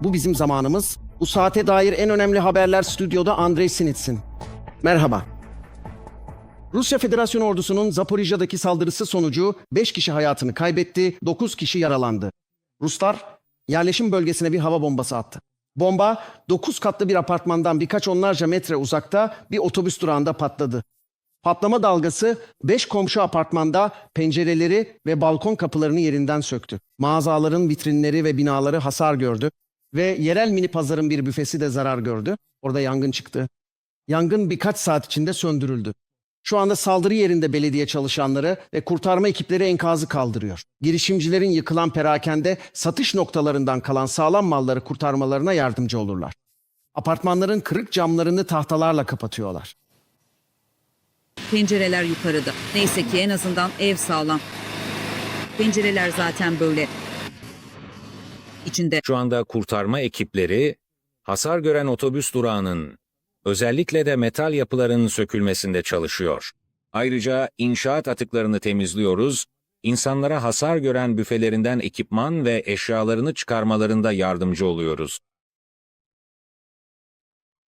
Bu bizim zamanımız. Bu saate dair en önemli haberler stüdyoda Andrei Sinitsin. Merhaba. Rusya Federasyonu ordusunun Zaporijya'daki saldırısı sonucu 5 kişi hayatını kaybetti, 9 kişi yaralandı. Ruslar yerleşim bölgesine bir hava bombası attı. Bomba 9 katlı bir apartmandan birkaç onlarca metre uzakta bir otobüs durağında patladı. Patlama dalgası 5 komşu apartmanda pencereleri ve balkon kapılarını yerinden söktü. Mağazaların vitrinleri ve binaları hasar gördü ve yerel mini pazarın bir büfesi de zarar gördü. Orada yangın çıktı. Yangın birkaç saat içinde söndürüldü. Şu anda saldırı yerinde belediye çalışanları ve kurtarma ekipleri enkazı kaldırıyor. Girişimcilerin yıkılan perakende satış noktalarından kalan sağlam malları kurtarmalarına yardımcı olurlar. Apartmanların kırık camlarını tahtalarla kapatıyorlar. Pencereler yukarıda. Neyse ki en azından ev sağlam. Pencereler zaten böyle. İçinde Şu anda kurtarma ekipleri hasar gören otobüs durağının özellikle de metal yapıların sökülmesinde çalışıyor. Ayrıca inşaat atıklarını temizliyoruz, insanlara hasar gören büfelerinden ekipman ve eşyalarını çıkarmalarında yardımcı oluyoruz.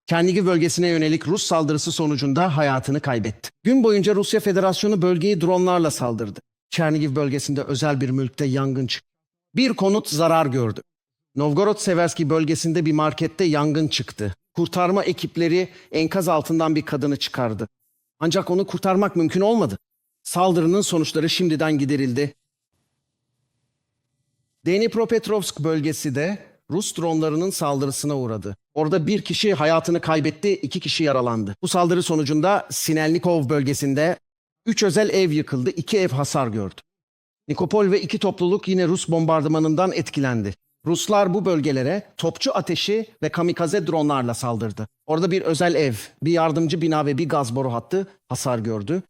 Çernigiv bölgesine yönelik Rus saldırısı sonucunda hayatını kaybetti. Gün boyunca Rusya Federasyonu bölgeyi dronlarla saldırdı. Çernigiv bölgesinde özel bir mülkte yangın çıktı. Bir konut zarar gördü. Novgorod Severski bölgesinde bir markette yangın çıktı. Kurtarma ekipleri enkaz altından bir kadını çıkardı. Ancak onu kurtarmak mümkün olmadı. Saldırının sonuçları şimdiden giderildi. Dnipropetrovsk bölgesi de Rus dronlarının saldırısına uğradı. Orada bir kişi hayatını kaybetti, iki kişi yaralandı. Bu saldırı sonucunda Sinelnikov bölgesinde üç özel ev yıkıldı, iki ev hasar gördü. Nikopol ve iki topluluk yine Rus bombardımanından etkilendi. Ruslar bu bölgelere topçu ateşi ve kamikaze dronlarla saldırdı. Orada bir özel ev, bir yardımcı bina ve bir gaz boru hattı hasar gördü.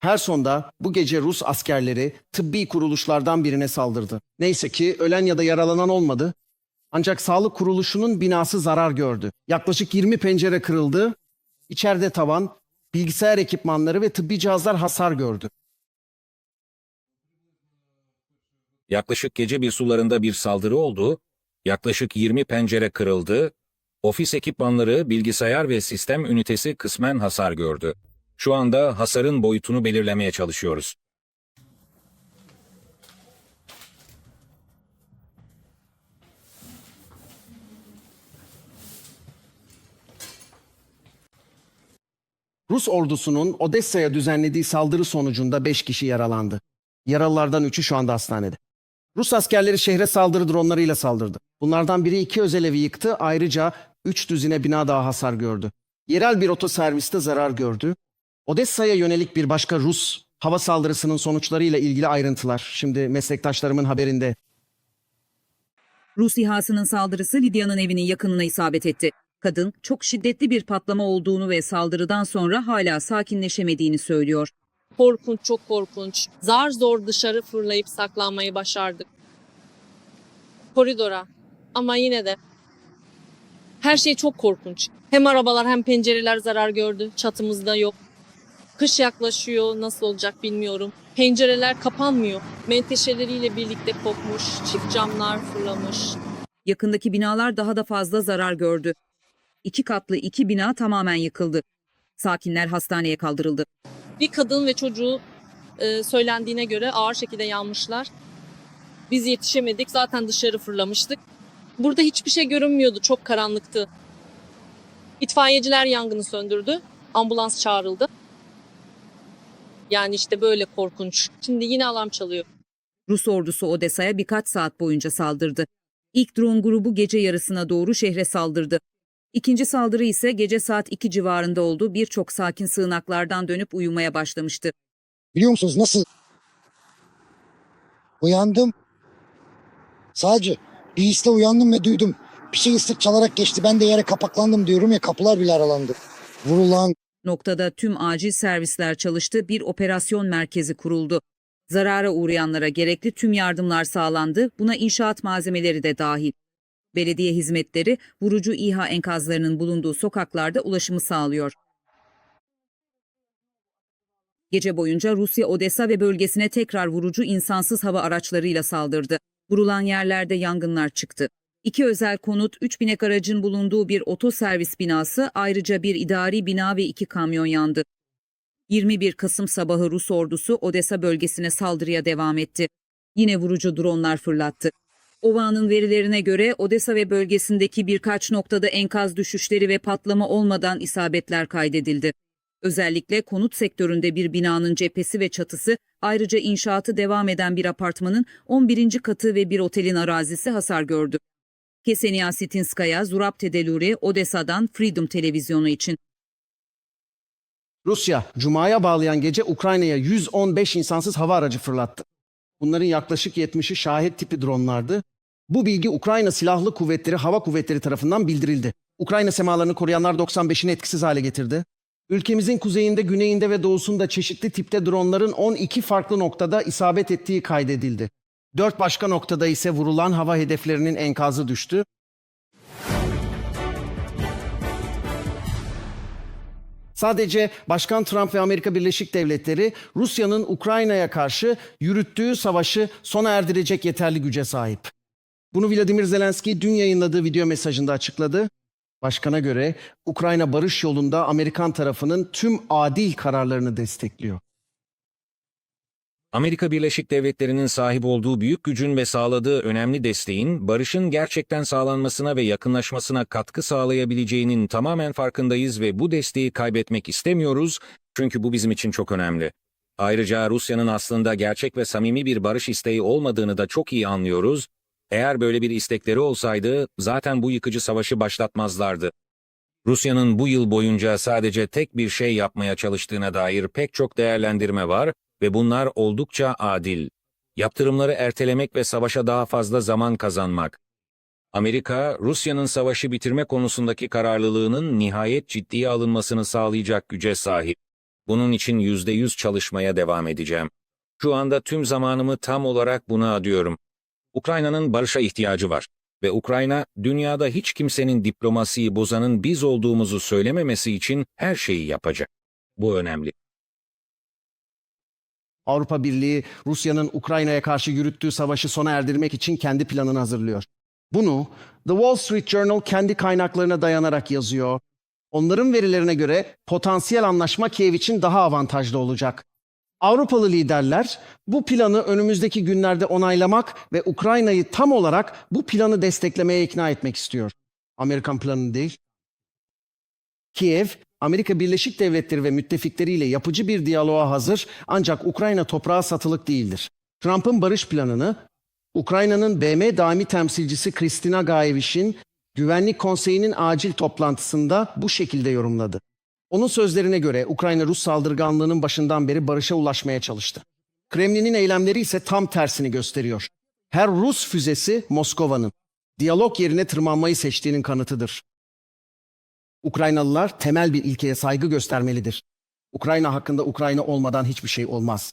Herson'da bu gece Rus askerleri tıbbi kuruluşlardan birine saldırdı. Neyse ki ölen ya da yaralanan olmadı. Ancak sağlık kuruluşunun binası zarar gördü. Yaklaşık 20 pencere kırıldı. İçeride tavan, bilgisayar ekipmanları ve tıbbi cihazlar hasar gördü. Yaklaşık gece bir sularında bir saldırı oldu, yaklaşık 20 pencere kırıldı, ofis ekipmanları, bilgisayar ve sistem ünitesi kısmen hasar gördü. Şu anda hasarın boyutunu belirlemeye çalışıyoruz. Rus ordusunun Odessa'ya düzenlediği saldırı sonucunda 5 kişi yaralandı. Yaralılardan 3'ü şu anda hastanede. Rus askerleri şehre saldırı dronlarıyla saldırdı. Bunlardan biri iki özel evi yıktı. Ayrıca 3 düzine bina daha hasar gördü. Yerel bir otoserviste zarar gördü. Odessa'ya yönelik bir başka Rus hava saldırısının sonuçlarıyla ilgili ayrıntılar şimdi meslektaşlarımın haberinde. Rus İHA'sının saldırısı Lidya'nın evinin yakınına isabet etti. Kadın çok şiddetli bir patlama olduğunu ve saldırıdan sonra hala sakinleşemediğini söylüyor. Korkunç, çok korkunç. Zar zor dışarı fırlayıp saklanmayı başardık. Koridora. Ama yine de her şey çok korkunç. Hem arabalar hem pencereler zarar gördü. Çatımızda yok. Kış yaklaşıyor. Nasıl olacak bilmiyorum. Pencereler kapanmıyor. Menteşeleriyle birlikte kopmuş. Çift camlar fırlamış. Yakındaki binalar daha da fazla zarar gördü. İki katlı iki bina tamamen yıkıldı. Sakinler hastaneye kaldırıldı. Bir kadın ve çocuğu e, söylendiğine göre ağır şekilde yanmışlar. Biz yetişemedik. Zaten dışarı fırlamıştık. Burada hiçbir şey görünmüyordu. Çok karanlıktı. İtfaiyeciler yangını söndürdü. Ambulans çağrıldı. Yani işte böyle korkunç. Şimdi yine alarm çalıyor. Rus ordusu Odessa'ya birkaç saat boyunca saldırdı. İlk drone grubu gece yarısına doğru şehre saldırdı. İkinci saldırı ise gece saat 2 civarında oldu. Birçok sakin sığınaklardan dönüp uyumaya başlamıştı. Biliyor musunuz nasıl? Uyandım. Sadece bir hisle uyandım ve duydum. Bir şey ıslık çalarak geçti. Ben de yere kapaklandım diyorum ya kapılar bile aralandı. Vurulan Noktada tüm acil servisler çalıştı, bir operasyon merkezi kuruldu. Zarara uğrayanlara gerekli tüm yardımlar sağlandı, buna inşaat malzemeleri de dahil. Belediye hizmetleri vurucu İHA enkazlarının bulunduğu sokaklarda ulaşımı sağlıyor. Gece boyunca Rusya Odessa ve bölgesine tekrar vurucu insansız hava araçlarıyla saldırdı. Vurulan yerlerde yangınlar çıktı. İki özel konut, 3 binek aracın bulunduğu bir otoservis binası, ayrıca bir idari bina ve iki kamyon yandı. 21 Kasım sabahı Rus ordusu Odessa bölgesine saldırıya devam etti. Yine vurucu dronlar fırlattı. OVA'nın verilerine göre Odessa ve bölgesindeki birkaç noktada enkaz düşüşleri ve patlama olmadan isabetler kaydedildi. Özellikle konut sektöründe bir binanın cephesi ve çatısı, ayrıca inşaatı devam eden bir apartmanın 11. katı ve bir otelin arazisi hasar gördü. Kesenia Sitinskaya, Zurab Tedeluri, Odessa'dan Freedom Televizyonu için. Rusya, Cuma'ya bağlayan gece Ukrayna'ya 115 insansız hava aracı fırlattı. Bunların yaklaşık 70'i şahit tipi dronlardı. Bu bilgi Ukrayna Silahlı Kuvvetleri Hava Kuvvetleri tarafından bildirildi. Ukrayna semalarını koruyanlar 95'ini etkisiz hale getirdi. Ülkemizin kuzeyinde, güneyinde ve doğusunda çeşitli tipte dronların 12 farklı noktada isabet ettiği kaydedildi. Dört başka noktada ise vurulan hava hedeflerinin enkazı düştü. Sadece Başkan Trump ve Amerika Birleşik Devletleri Rusya'nın Ukrayna'ya karşı yürüttüğü savaşı sona erdirecek yeterli güce sahip. Bunu Vladimir Zelenski dün yayınladığı video mesajında açıkladı. Başkana göre Ukrayna barış yolunda Amerikan tarafının tüm adil kararlarını destekliyor. Amerika Birleşik Devletleri'nin sahip olduğu büyük gücün ve sağladığı önemli desteğin barışın gerçekten sağlanmasına ve yakınlaşmasına katkı sağlayabileceğinin tamamen farkındayız ve bu desteği kaybetmek istemiyoruz çünkü bu bizim için çok önemli. Ayrıca Rusya'nın aslında gerçek ve samimi bir barış isteği olmadığını da çok iyi anlıyoruz. Eğer böyle bir istekleri olsaydı zaten bu yıkıcı savaşı başlatmazlardı. Rusya'nın bu yıl boyunca sadece tek bir şey yapmaya çalıştığına dair pek çok değerlendirme var ve bunlar oldukça adil. Yaptırımları ertelemek ve savaşa daha fazla zaman kazanmak. Amerika, Rusya'nın savaşı bitirme konusundaki kararlılığının nihayet ciddiye alınmasını sağlayacak güce sahip. Bunun için yüzde yüz çalışmaya devam edeceğim. Şu anda tüm zamanımı tam olarak buna adıyorum. Ukrayna'nın barışa ihtiyacı var ve Ukrayna, dünyada hiç kimsenin diplomasiyi bozanın biz olduğumuzu söylememesi için her şeyi yapacak. Bu önemli. Avrupa Birliği Rusya'nın Ukrayna'ya karşı yürüttüğü savaşı sona erdirmek için kendi planını hazırlıyor. Bunu The Wall Street Journal kendi kaynaklarına dayanarak yazıyor. Onların verilerine göre potansiyel anlaşma Kiev için daha avantajlı olacak. Avrupalı liderler bu planı önümüzdeki günlerde onaylamak ve Ukrayna'yı tam olarak bu planı desteklemeye ikna etmek istiyor. Amerikan planını değil. Kiev, Amerika Birleşik Devletleri ve müttefikleriyle yapıcı bir diyaloğa hazır ancak Ukrayna toprağı satılık değildir. Trump'ın barış planını Ukrayna'nın BM daimi temsilcisi Kristina Gaeviş'in Güvenlik Konseyi'nin acil toplantısında bu şekilde yorumladı. Onun sözlerine göre Ukrayna Rus saldırganlığının başından beri barışa ulaşmaya çalıştı. Kremlin'in eylemleri ise tam tersini gösteriyor. Her Rus füzesi Moskova'nın diyalog yerine tırmanmayı seçtiğinin kanıtıdır. Ukraynalılar temel bir ilkeye saygı göstermelidir. Ukrayna hakkında Ukrayna olmadan hiçbir şey olmaz.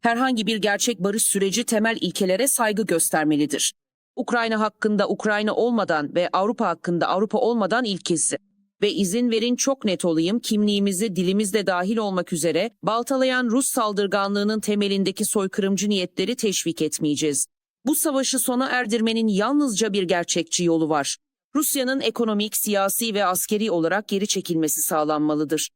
herhangi bir gerçek barış süreci temel ilkelere saygı göstermelidir. Ukrayna hakkında Ukrayna olmadan ve Avrupa hakkında Avrupa olmadan ilkesi. Ve izin verin çok net olayım kimliğimizi dilimizde dahil olmak üzere baltalayan Rus saldırganlığının temelindeki soykırımcı niyetleri teşvik etmeyeceğiz. Bu savaşı sona erdirmenin yalnızca bir gerçekçi yolu var. Rusya'nın ekonomik, siyasi ve askeri olarak geri çekilmesi sağlanmalıdır.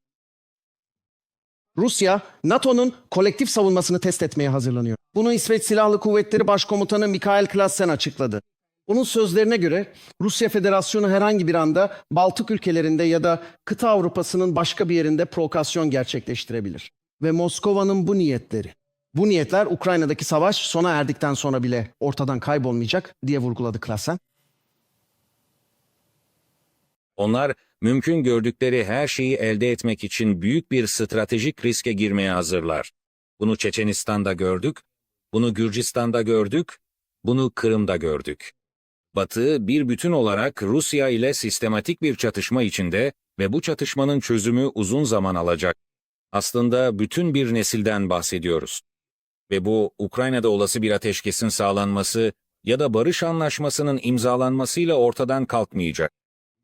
Rusya, NATO'nun kolektif savunmasını test etmeye hazırlanıyor. Bunu İsveç Silahlı Kuvvetleri Başkomutanı Mikael Klassen açıkladı. Onun sözlerine göre Rusya Federasyonu herhangi bir anda Baltık ülkelerinde ya da kıta Avrupa'sının başka bir yerinde provokasyon gerçekleştirebilir. Ve Moskova'nın bu niyetleri, bu niyetler Ukrayna'daki savaş sona erdikten sonra bile ortadan kaybolmayacak diye vurguladı Klassen. Onlar mümkün gördükleri her şeyi elde etmek için büyük bir stratejik riske girmeye hazırlar. Bunu Çeçenistan'da gördük, bunu Gürcistan'da gördük, bunu Kırım'da gördük. Batı bir bütün olarak Rusya ile sistematik bir çatışma içinde ve bu çatışmanın çözümü uzun zaman alacak. Aslında bütün bir nesilden bahsediyoruz. Ve bu Ukrayna'da olası bir ateşkesin sağlanması ya da barış anlaşmasının imzalanmasıyla ortadan kalkmayacak.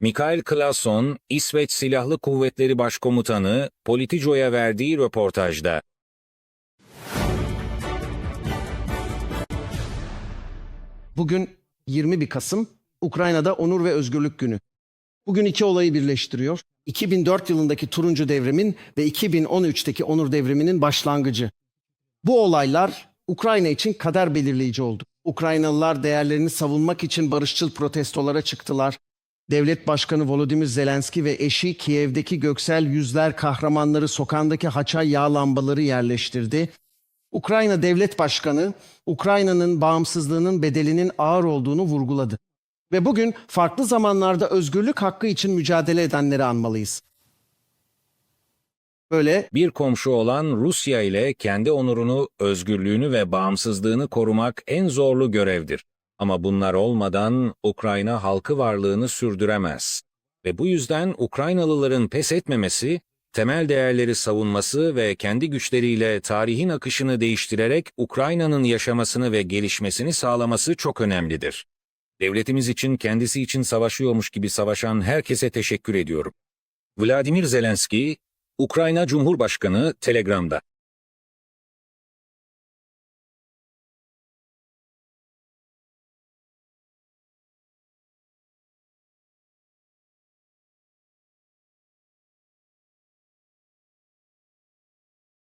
Mikael Klasson, İsveç Silahlı Kuvvetleri Başkomutanı, Politico'ya verdiği röportajda Bugün 21 Kasım Ukrayna'da Onur ve Özgürlük Günü. Bugün iki olayı birleştiriyor. 2004 yılındaki Turuncu Devrim'in ve 2013'teki Onur Devrimi'nin başlangıcı. Bu olaylar Ukrayna için kader belirleyici oldu. Ukraynalılar değerlerini savunmak için barışçıl protestolara çıktılar. Devlet Başkanı Volodymyr Zelenski ve eşi Kiev'deki göksel yüzler kahramanları sokağındaki haça yağ lambaları yerleştirdi. Ukrayna Devlet Başkanı Ukrayna'nın bağımsızlığının bedelinin ağır olduğunu vurguladı. Ve bugün farklı zamanlarda özgürlük hakkı için mücadele edenleri anmalıyız. Böyle Bir komşu olan Rusya ile kendi onurunu, özgürlüğünü ve bağımsızlığını korumak en zorlu görevdir. Ama bunlar olmadan Ukrayna halkı varlığını sürdüremez. Ve bu yüzden Ukraynalıların pes etmemesi, temel değerleri savunması ve kendi güçleriyle tarihin akışını değiştirerek Ukrayna'nın yaşamasını ve gelişmesini sağlaması çok önemlidir. Devletimiz için kendisi için savaşıyormuş gibi savaşan herkese teşekkür ediyorum. Vladimir Zelenski, Ukrayna Cumhurbaşkanı Telegram'da.